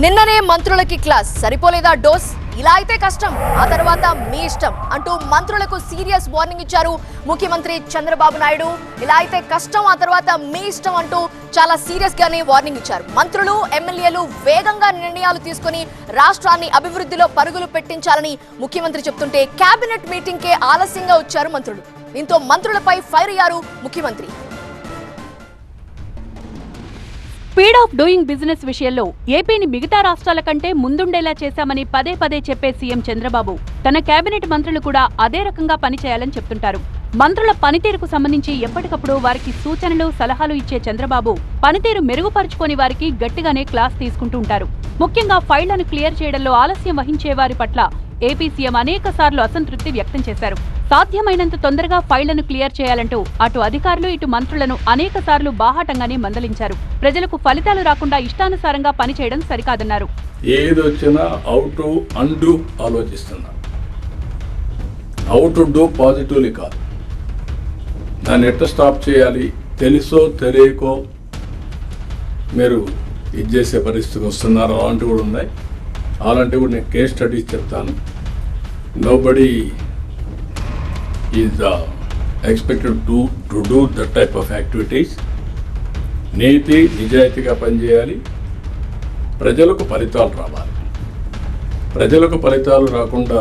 నిన్ననే మంత్రులకి class. సరిపోలేదా dose? ఇలా అయితే కష్టం. ఆ తర్వాత మీ ఇష్టం అంటూ మంత్రులకు సీరియస్ వార్నింగ్ ఇచ్చారు ముఖ్యమంత్రి చంద్రబాబు నాయుడు. ఇలా అయితే కష్టం ఆ తర్వాత మీ ఇష్టం అంటూ చాలా సీరియస్ గానే వార్నింగ్ ఇచ్చారు. మంత్రులు ఎమ్మెల్యేలు వేగంగా నిర్ణయాలు తీసుకుని రాష్ట్రాన్ని అభివృద్ధిలో పరుగులు పెట్టించాలని ముఖ్యమంత్రి చెప్తుంటే కేబినెట్ మీటింగ్ కే ఆలస్యంగా వచ్చారు మంత్రులు. దీంతో మంత్రులపై ఫైర్ అయ్యారు ముఖ్యమంత్రి. స్పీడ్ ఆఫ్ డూయింగ్ బిజినెస్ విషయంలో ఏపీని మిగతా రాష్ట్రాల కంటే ముందుండేలా చేశామని పదే పదే చెప్పే సీఎం చంద్రబాబు. తన కేబినెట్ మంత్రులు కూడా అదే రకంగా పనిచేయాలని చెప్తుంటారు. మంత్రుల పనితీరుకు సంబంధించి ఎప్పటికప్పుడు వారికి సూచనలు సలహాలు ఇచ్చే చంద్రబాబు పనితీరు మెరుగుపరుచుకొని వారికి గట్టిగానే క్లాస్ తీసుకుంటూ ఉంటారు. ముఖ్యంగా ఫైళ్ళను క్లియర్ చేయడంలో ఆలస్యం వహించే వారి పట్ల ఏపీ సీఎం అనేక సార్లు అసంతృప్తి వ్యక్తం చేశారు. సాధ్యమైనంత తొందరగా ఫైళ్ళను క్లియర్ చేయాలంటూ అటు అధికారులు ఇటు మంత్రులను అనేక సార్లు బాహాటంగానే మందలించారు. ప్రజలకు ఫలితాలు రాకుండా ఇష్టానుసారంగా పనిచేయడం సరికాదన్నారు. ఏది వచ్చినా అండు ఆలోచిస్తున్నా. హౌ డూ పాజిటివ్లీ కాదు. దాన్ని ఎట్లా స్టాప్ చేయాలి? తెలుసో తెలియకో మీరు ఇది చేసే పరిస్థితికి వస్తున్నారు అలాంటివి కూడా ఉన్నాయి. అలాంటివి కూడా నేను కేస్ స్టడీస్ చెప్తాను. Nobody is expected to to do the type of activities నీతి నిజాయితీగా పనిచేయాలి. ప్రజలకు ఫలితాలు రావాలి. ప్రజలకు ఫలితాలు రాకుండా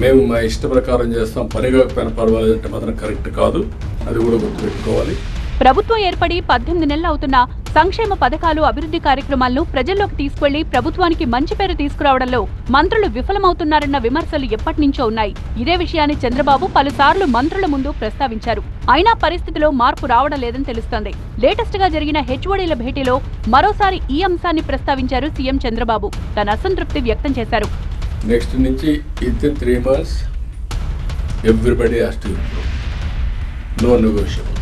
మేము మా ఇష్ట ప్రకారం చేస్తాం పని కాకపోయినా పర్వాలేదంటే మాత్రం కరెక్ట్ కాదు. అది కూడా గుర్తుపెట్టుకోవాలి. ప్రభుత్వం ఏర్పడి పద్దెనిమిది నెలలు అవుతున్న సంక్షేమ పథకాలు అభివృద్ధి కార్యక్రమాలను ప్రజల్లోకి తీసుకెళ్ళి ప్రభుత్వానికి మంచి పేరు తీసుకురావడంలో మంత్రులు విఫలమవుతున్నారన్న విమర్శలు ఎప్పటి నుంచో ఉన్నాయి. ఇదే విషయాన్ని చంద్రబాబు పలుసార్లు మంత్రుల ముందు ప్రస్తావించారు. అయినా పరిస్థితిలో మార్పు రావడం లేదని తెలుస్తోంది. లేటెస్ట్గా జరిగిన హెచ్ఓడీల భేటీలో మరోసారి ఈ అంశాన్ని ప్రస్తావించారు సీఎం చంద్రబాబు. తన అసంతృప్తి వ్యక్తం చేశారు. నెక్స్ట్ నుంచి three months everybody no negotiable.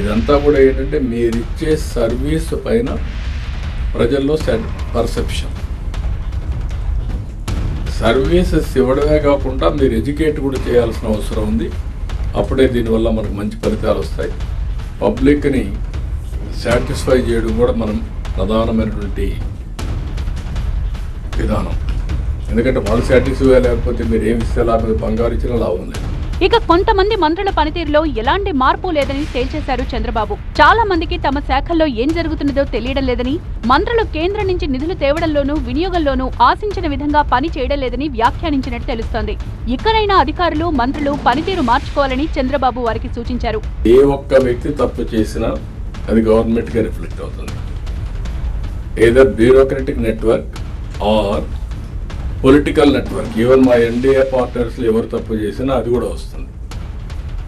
ఇదంతా కూడా ఏంటంటే మీరు ఇచ్చే సర్వీస్ పైన ప్రజల్లో పర్సెప్షన్. సర్వీసెస్ ఇవ్వడమే కాకుండా మీరు ఎడ్యుకేట్ కూడా చేయాల్సిన అవసరం ఉంది. అప్పుడే దీనివల్ల మనకు మంచి ఫలితాలు వస్తాయి. పబ్లిక్ని సాటిస్ఫై చేయడం కూడా మనం ప్రధానమైనటువంటి విధానం. ఎందుకంటే వాళ్ళు సాటిస్ఫై లేకపోతే మీరు ఏమి ఇస్తే లాభం బంగారు ఇచ్చినా లాభం లేదు. ఇక కొంతమంది మంత్రుల పనితీరులో ఎలాంటి మార్పు లేదని తేల్చేశారు చంద్రబాబు. చాలా మందికి తమ శాఖల్లో ఏం జరుగుతున్నదో తెలియడం లేదని మంత్రులు కేంద్రం నుంచి నిధులు తేవడంలోనూ వినియోగంలోనూ ఆశించిన విధంగా పని చేయడం లేదని వ్యాఖ్యానించినట్టు తెలుస్తోంది. ఇక్కడైనా అధికారులు మంత్రులు పనితీరు మార్చుకోవాలని చంద్రబాబు వారికి సూచించారు. ఏ ఒక్క వ్యక్తి తప్పు చేసినా అది గవర్నమెంట్గా రిఫ్లెక్ట్ అవుతుంది. ఏదో bureaucratic network or political network even మా ఎన్డీఏ పార్ట్నర్స్ ఎవరు తప్పు చేసినా అది కూడా వస్తుంది.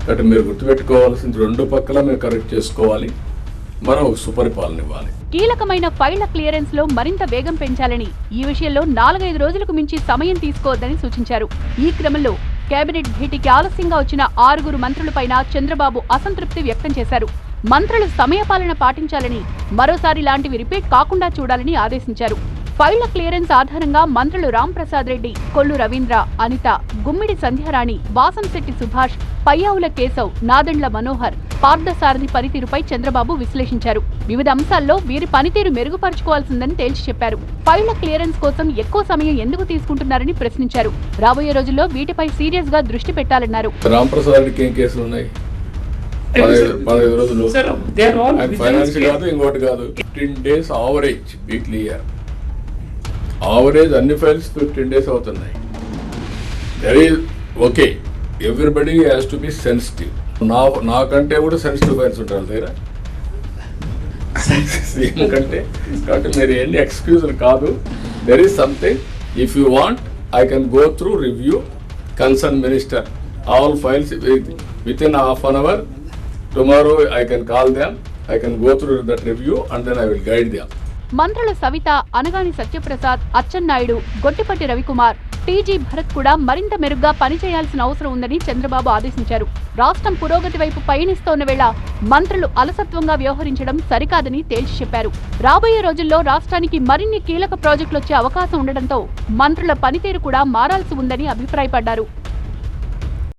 కాబట్టి మీరు గుర్తుపెట్టుకోవాల్సింది రెండు పక్కల మేము కరెక్ట్ చేసుకోవాలి. మనం సుపరిపాలన ఇవ్వాలి. కీలకమైన ఫైళ్ళ క్లియరెన్స్లో మరింత వేగం పెంచాలని ఈ విషయంలో నాలుగైదు రోజులకు మించి సమయం తీసుకోవద్దని సూచించారు. ఈ క్రమంలో కేబినెట్ భేటీకి ఆలస్యంగా వచ్చిన ఆరుగురు మంత్రులపైన చంద్రబాబు అసంతృప్తి వ్యక్తం చేశారు. మంత్రులు సమయపాలన పాటించాలని మరోసారి లాంటివి రిపీట్ కాకుండా చూడాలని ఆదేశించారు. ఫైళ్ళ క్లియరెన్స్ ఆధారంగా మంత్రులు రాంప్రసాద్ రెడ్డి కొల్లు రవీంద్ర అనిత గుమ్మిడి సంధ్యారాణి వాసంశెట్టి సుభాష్ పయ్యావుల కేశవ్ నాదెండ్ల మనోహర్ పార్థసారథి పనితీరుపై చంద్రబాబు విశ్లేషించారు. వివిధ అంశాల్లో వీరి పనితీరు మెరుగుపరుచుకోవాల్సిందని తేల్చి చెప్పారు. ఫైళ్ళ క్లియరెన్స్ కోసం ఎక్కువ సమయం ఎందుకు తీసుకుంటున్నారని ప్రశ్నించారు. రాబోయే రోజుల్లో వీటిపై సీరియస్గా దృష్టి పెట్టాలన్నారు. ఇంకోటి కాదు. Fifteen days average weekly year. Average అన్ని ఫైల్స్ ఫిఫ్టీన్ డేస్ అవుతున్నాయి. There is okay everybody has to be sensitive నా నాకంటే కూడా సెన్సిటివ్ ఫైల్స్ ఉంటారు దగ్గర సీఎం కంటే కాబట్టి మీరు ఎన్ని ఎక్స్క్యూజులు కాదు. There is something if you want I can go through review concern minister all files within half an hour tomorrow I can call them I can go through that review and then I will guide them మంత్రులు సవిత అనగాని సత్యప్రసాద్ అచ్చెన్నాయుడు గొట్టిపట్టి రవికుమార్ టీజీ భరత్ కూడా మరింత మెరుగ్గా పనిచేయాల్సిన అవసరం ఉందని చంద్రబాబు ఆదేశించారు. రాష్ట్రం పురోగతి వైపు పయనిస్తోన్న వేళ మంత్రులు అలసత్వంగా వ్యవహరించడం సరికాదని తేల్చి చెప్పారు. రాబోయే రోజుల్లో రాష్ట్రానికి మరిన్ని కీలక ప్రాజెక్టులు వచ్చే అవకాశం ఉండడంతో మంత్రుల పనితీరు కూడా మారాల్సి ఉందని అభిప్రాయపడ్డారు.